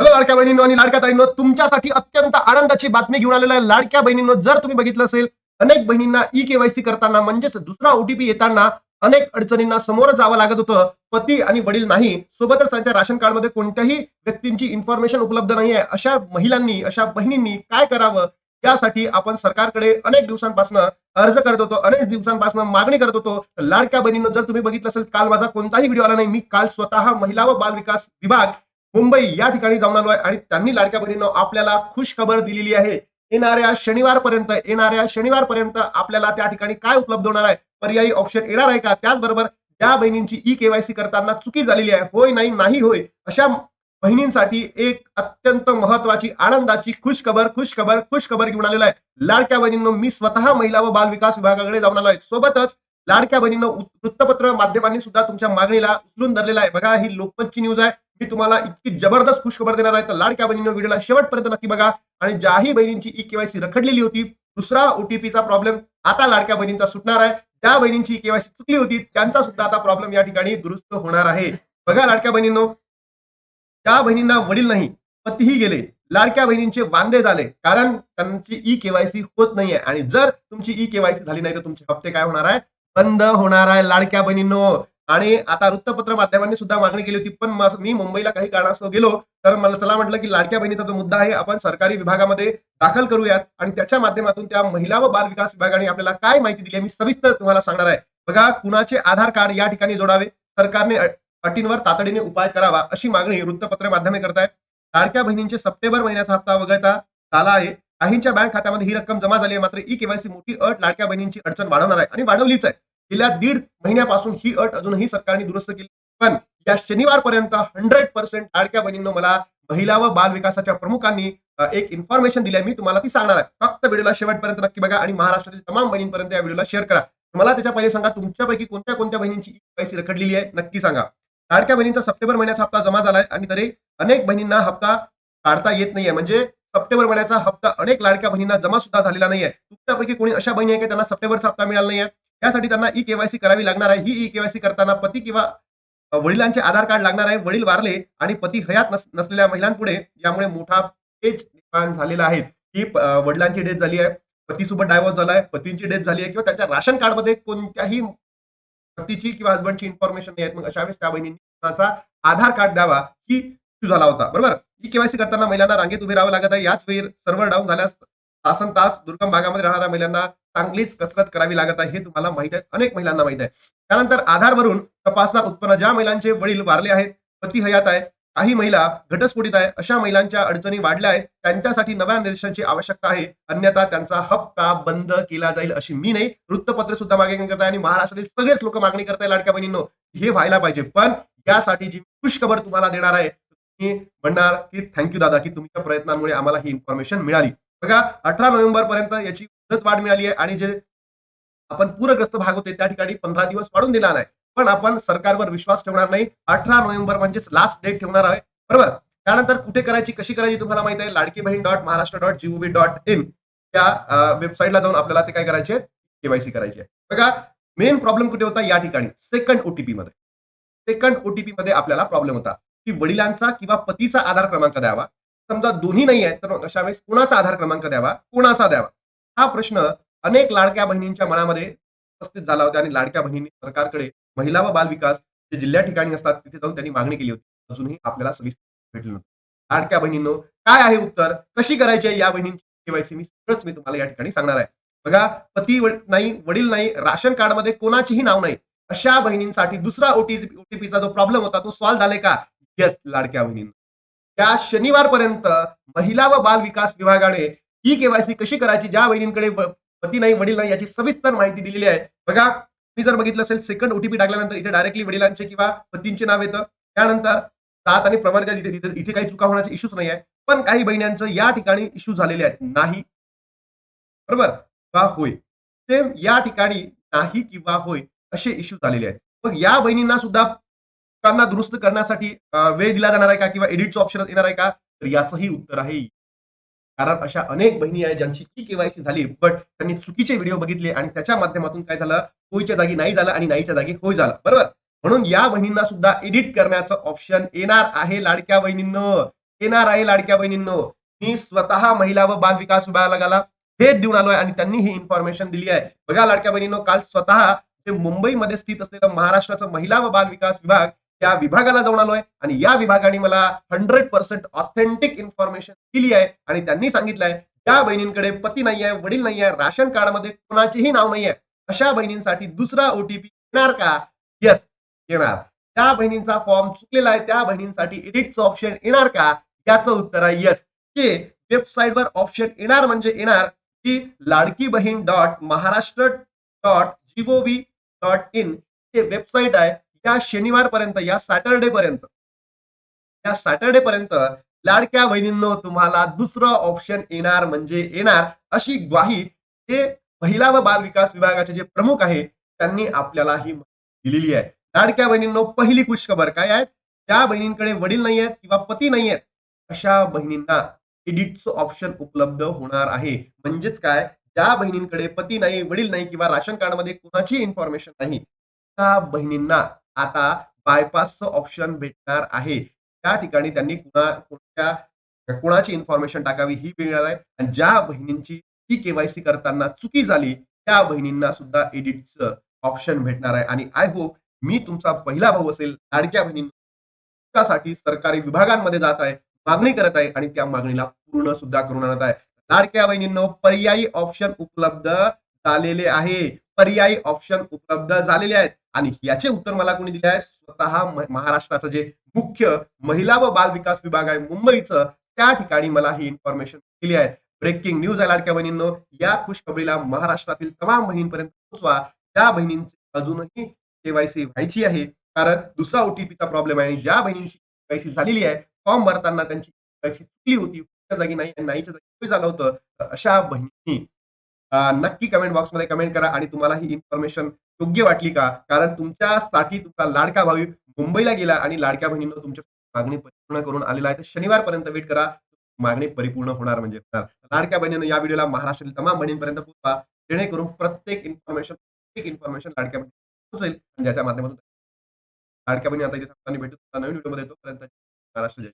Hello लाडक्या बहिणींनो आणि लाडक्या ताईंनो तुमच्यासाठी अत्यंत आनंदाची बातमी घेऊन आलेला आहे. लाडक्या बहिणींनो जर तुम्ही बघितलं असेल अनेक बहिणींना ई केवायसी करताना म्हणजेच दुसरा ओटीपी येताना अनेक अडचणींना समोर जावं लागत होतं. पती आणि वडील नाही. सोबतच त्यांच्या राशन कार्डमध्ये कोणत्याही व्यक्तींची इन्फॉर्मेशन उपलब्ध नाही आहे अशा महिलांनी अशा बहिणींनी काय करावं? यासाठी आपण सरकारकडे अनेक दिवसांपासून अर्ज करत होतो. अनेक दिवसांपासून मागणी करत होतो. लाडक्या बहिणींनो जर तुम्ही बघितलं असेल काल माझा कोणताही व्हिडिओ आला नाही. मी काल स्वतः महिला व बाल विकास विभाग मुंबई या ठिकाणी जाऊन आलो आहे आणि त्यांनी लाडक्या बहिणीनं आपल्याला खुश खबर दिलेली आहे. येणाऱ्या शनिवारपर्यंत येणाऱ्या शनिवारपर्यंत आपल्याला त्या ठिकाणी काय उपलब्ध होणार आहे? पर्यायी ऑप्शन येणार आहे का? त्याचबरोबर ज्या बहिणींची ई केवायसी करताना चुकी झालेली आहे. होय नाही नाही होय. अशा बहिणींसाठी एक अत्यंत महत्वाची आनंदाची खुश खबर खुश खबर खुश खबर घेऊन आलेला आहे. लाडक्या बहिणींनो मी स्वतः महिला व बाल विकास विभागाकडे जाऊन आलो आहे. सोबतच लाडक्या बहिणींनो वृत्तपत्र माध्यमांनी सुद्धा तुमच्या मागणीला उचलून धरलेला आहे. बघा ही लोकमतची न्यूज आहे. मी तुम्हाला इतकी जबरदस्त खुशखबर देणार आहे. तर लाडक्या बहिणीनं व्हिडिओला शेवटपर्यंत नक्की बघा. आणि ज्याही बहिणींची ई केवायसी रखडलेली होती दुसरा ओटीपीचा प्रॉब्लेम आता लाडक्या बहिणींचा सुटणार आहे. ज्या बहिणींची केवायसी चुकली होती त्यांचा सुद्धा आता प्रॉब्लेम या ठिकाणी दुरुस्त होणार आहे. बघा लाडक्या बहिणींनो त्या बहिणींना वडील नाही पतीही गेले. लाडक्या बहिणींचे वांदे झाले कारण त्यांची ई केवायसी होत नाहीये. आणि जर तुमची ई केवायसी झाली नाही तर तुमचे हप्ते काय होणार आहे? बंद होणार आहे लाडक्या बहिणींनो. आणि आता वृत्तपत्र माध्यमांनी सुद्धा मागणी केली होती पण मी मुंबईला काही कारणास्तव गेलो तर मला चला म्हटलं की लाडक्या बहिणीचा जो मुद्दा आहे आपण सरकारी विभागामध्ये दाखल करूयात आणि त्याच्या माध्यमातून त्या महिला व बाल विकास विभागाने आपल्याला काय माहिती दिली मी सविस्तर तुम्हाला सांगणार आहे. बघा कुणाचे आधार कार्ड या ठिकाणी जोडावे सरकारने अटींवर तातडीने उपाय करावा अशी मागणी वृत्तपत्र माध्यमे करत आहे लाडक्या बहिणींचे सप्टेंबर महिन्याचा हप्ता वगळता झाला आहे. काहींच्या बँक खात्यामध्ये ही रक्कम जमा झाली आहे मात्र ई केवायसी मोठी अट लाडक्या बहिणींची अडचण वाढवणार आहे आणि वाढवलीच आहे. गेल्या दीड महिन्यापासून ही अट अजूनही सरकारने दुरुस्त केली पण या शनिवारपर्यंत हंड्रेड पर्सेंट लाडक्या बहिणींनो मला महिला व बाल विकासाच्या प्रमुखांनी एक इन्फॉर्मेशन दिली आहे. मी तुम्हाला ती सांगणार आहे. फक्त व्हिडिओला शेवटपर्यंत नक्की बघा आणि महाराष्ट्रातील तमाम बहिणींपर्यंत या व्हिडिओला शेअर करा. मला त्याच्या पहिले सांगा तुमच्यापैकी कोणत्या कोणत्या बहिणींची पैसे रखडलेली आहे? नक्की सांगा. लाडक्या बहिणींचा सप्टेंबर महिन्याचा हप्ता जमा झालाय आणि तरी अनेक बहिणींना हप्ता काढता येत नाहीये. म्हणजे सप्टेंबर महिन्याचा हप्ता अनेक लाडक्या बहिणींना जमा सुद्धा झालेला नाहीये. तुमच्यापैकी कोणी अशा बहिणी आहे की त्यांना सप्टेंबरचा हप्ता मिळाला नाहीये? त्यासाठी त्यांना ई केवायसी करावी लागणार आहे. ही ई केवायसी करताना पती किंवा वडिलांचे आधार कार्ड लागणार आहे. वडील वारले आणि पती हयात नस- नसलेल्या महिलांपुढे यामुळे मोठा पेज निर्माण झालेला आहे. की वडिलांची डेथ झाली आहे. पतीसोबत डायव्हर्स झालाय. पतींची डेथ झाली आहे किंवा त्यांच्या राशन कार्डमध्ये कोणत्याही पतीची किंवा हसबंडची इन्फॉर्मेशन नाही आहेत मग अशा वेळेस त्या बहिणींनी आधार कार्ड द्यावा ही इश्यू झाला होता. बरोबर? ई केवायसी करताना महिलांना रांगेत उभे राहावं लागत आहे. याच वेळी सर्व्हर डाऊन झाल्यास तासन तास दुर्गम भागामध्ये राहणाऱ्या महिलांना चांगलीच कसरत करावी लागत आहे हे तुम्हाला माहीत आहे अनेक महिलांना माहीत आहे. त्यानंतर आधारवरून तपासणार उत्पन्न ज्या महिलांचे वडील वारले आहेत पती हयात आहे काही महिला घटस्फोटीत आहे अशा महिलांच्या अडचणी वाढल्या आहेत त्यांच्यासाठी नव्या निर्देशांची आवश्यकता आहे अन्यथा त्यांचा हप्ता बंद केला जाईल अशी मी नाही. वृत्तपत्र सुद्धा मागणी करत आहे आणि महाराष्ट्रातील सगळेच लोक मागणी करताय लाडक्या बहिणींनो हे व्हायला पाहिजे. पण यासाठी जी खुशखबर तुम्हाला देणार आहे मी म्हणणार की थँक्यू दादा की तुमच्या प्रयत्नांमुळे आम्हाला ही इन्फॉर्मेशन मिळाली. बघा अठरा नोव्हेंबर पर्यंत याची वाढ मिळाली आहे आणि जे आपण पूरग्रस्त भाग होते त्या ठिकाणी पंधरा दिवस वाढून दिला नाही. पण आपण सरकारवर विश्वास ठेवणार नाही. अठरा नोव्हेंबर म्हणजेच लास्ट डेट ठेवणार आहे. बरोबर? त्यानंतर कुठे करायची कशी करायची तुम्हाला माहिती आहे? Ladki Bahin dot Maharashtra dot gov dot in या वेबसाईटला जाऊन आपल्याला ते काय करायचे केवायसी करायची आहे बघा मेन प्रॉब्लेम कुठे होता? या ठिकाणी. सेकंड ओटीपी मध्ये. सेकंड ओटीपी मध्ये आपल्याला प्रॉब्लेम होता. की वडिलांचा किंवा पतीचा आधार क्रमांक द्यावा. समजा दोन्ही नाही आहेत तर अशा वेळेस कुणाचा आधार क्रमांक द्यावा? कुणाचा द्यावा? हा प्रश्न अनेक लाडक्या बहिणींच्या मनामध्ये उपस्थित झाला होता आणि लाडक्या बहिणींनी सरकारकडे महिला व बाल विकास जे जिल्ह्या ठिकाणी असतात तिथे जाऊन त्यांनी मागणी केली होती. अजूनही आपल्याला सविस्तर भेटली नव्हती. लाडक्या बहिणींनो काय आहे उत्तर? कशी करायची आहे या बहिणींची केवायसी मी सगळंच मी तुम्हाला या ठिकाणी सांगणार आहे. बघा पती नाही वडील नाही राशन कार्डमध्ये कोणाचेही नाव नाही. अशा बहिणींसाठी दुसरा ओटीपी ओटीपीचा जो प्रॉब्लेम होता तो सॉल्व्ह झालाय का? येस लाडक्या बहिणींना. त्या शनिवारपर्यंत महिला व बाल विकास विभागाने ही केवायसी कशी करायची? ज्या बहिणींकडे पती नाही वडील नाही याची सविस्तर माहिती दिलेली आहे. बघा मी जर बघितलं असेल सेकंड ओटीपी टाकल्यानंतर इथे डायरेक्टली वडिलांचे किंवा पतींचे नाव येतं. त्यानंतर सात आणि प्रवर्ग इथे इथे- काही चुका होण्याचे इश्यूच नाही आहे. पण काही बहिण्यांचं या ठिकाणी इश्यू झालेले आहेत. नाही. बरोबर? किंवा होय? सेम या ठिकाणी नाही किंवा होय असे इश्यू झालेले आहेत. मग या बहिणींना सुद्धा चुकांना दुरुस्त करण्यासाठी वेळ दिला जाणार आहे का? किंवा एडिटचं ऑप्शन येणार आहे का? तर याचंही उत्तर आहे. कारण अशा अनेक बहिणी आहेत ज्यांची की केवायसी झाली बट त्यांनी चुकीचे व्हिडिओ बघितले आणि त्याच्या माध्यमातून काय झालं? होईच्या जागी नाही झालं आणि नाहीच्या जागी होय झालं. बरोबर? म्हणून या बहिणींना सुद्धा एडिट करण्याचं ऑप्शन येणार आहे लाडक्या बहिणींनो. येणार आहे लाडक्या बहिणींनो. मी स्वतः महिला व बाल विकास विभागाला भेट देऊन आलोय आणि त्यांनी ही इन्फॉर्मेशन दिली आहे. बघा लाडक्या बहिणींनो काल स्वतः ते मुंबईमध्ये स्थित असलेलं महाराष्ट्राचं महिला व बाल विकास विभाग या विभागाला जाऊन आलोय आणि या विभागाने मला हंड्रेड पर्सेंट ऑथेंटिक इन्फॉर्मेशन दिली आहे आणि त्यांनी सांगितलंय त्या बहिणींकडे पती नाही आहे वडील नाही आहे राशन कार्डमध्ये कोणाचेही नाव नाही आहे अशा बहिणींसाठी दुसरा ओटीपी येणार का? येस येणार. त्या बहिणींचा फॉर्म चुकलेला आहे त्या बहिणींसाठी एडिटचं ऑप्शन येणार का? याचं उत्तर आहे येस की वेबसाईटवर ऑप्शन येणार म्हणजे येणार की Ladki Bahin dot Maharashtra dot gov dot in हे वेबसाईट आहे. या शनिवारपर्यंत या सॅटरडे पर्यंत या सॅटरडे पर्यंत लाडक्या बहिणींनो तुम्हाला दुसरं ऑप्शन येणार म्हणजे येणार अशी ग्वाही हे महिला व बाल विकास विभागाचे जे प्रमुख आहे त्यांनी आपल्याला ही दिलेली आहे. लाडक्या बहिणींनो पहिली खुशखबर काय आहे ज्या बहिणींकडे वडील नाही आहेत किंवा पती नाही आहेत अशा बहिणींना एडिटचं ऑप्शन उपलब्ध होणार आहे. म्हणजेच काय? ज्या बहिणींकडे पती नाही वडील नाही किंवा राशन कार्डमध्ये कुणाची इन्फॉर्मेशन नाही त्या बहिणींना आता बायपासचं ऑप्शन भेटणार आहे. त्या ठिकाणी त्यांनी कुणा कोणत्या कोणाची इन्फॉर्मेशन टाकावी ही मिळणार आहे. आणि ज्या बहिणींची ही केवायसी करताना चुकी झाली त्या बहिणींना सुद्धा एडिटचं ऑप्शन भेटणार आहे. आणि आय होप मी तुमचा पहिला भाऊ असेल लाडक्या बहिणींसाठी सरकारी विभागांमध्ये जात आहे मागणी करत आहे आणि त्या मागणीला पूर्ण सुद्धा करून आणत आहे. लाडक्या बहिणींनो पर्यायी ऑप्शन उपलब्ध झालेले आहे. पर्यायी ऑप्शन उपलब्ध झालेले आहेत. आणि याचे उत्तर मला कोणी दिले आहे? स्वतः महाराष्ट्राचं जे मुख्य महिला व बाल विकास विभाग आहे मुंबईचं त्या ठिकाणी मला ही इन्फॉर्मेशन दिली आहे. ब्रेकिंग न्यूज आहे लाडक्या बहिणींनो. या खुशखबरीला महाराष्ट्रातील तमाम बहिणींपर्यंत पोहोचवा. त्या बहिणींची अजूनही केवायसी व्हायची आहे. कारण दुसरा ओटीपीचा प्रॉब्लेम आहे आणि ज्या बहिणींची केवायसी झालेली आहे फॉर्म भरताना त्यांची केवायसी चुकली होती. जागी नाही आणि नाहीच्या जागी झालं होतं? अशा बहिणी. नक्की कमेंट बॉक्समध्ये कमेंट करा आणि तुम्हाला ही इन्फॉर्मेशन योग्य वाटली का? कारण तुमच्यासाठी तुमचा लाडका भाऊ मुंबईला गेला आणि लाडक्या बहिणीनं तुमच्या मागणी परिपूर्ण करून आलेला आहे. तर शनिवारपर्यंत वेट करा. मागणी परिपूर्ण होणार म्हणजे लाडक्या बहिणीनं या व्हिडिओला महाराष्ट्रातील तमाम बहिणींपर्यंत पोहोचवा. जेणेकरून प्रत्येक इन्फॉर्मेशन प्रत्येक इन्फॉर्मेशन लाडक्या बहिणी पोहोचेल. ज्याच्या माध्यमातून लाडक्या बहिणी आता इथे भेटू. नवीन व्हिडिओमध्ये तोपर्यंत महाराष्ट्र जय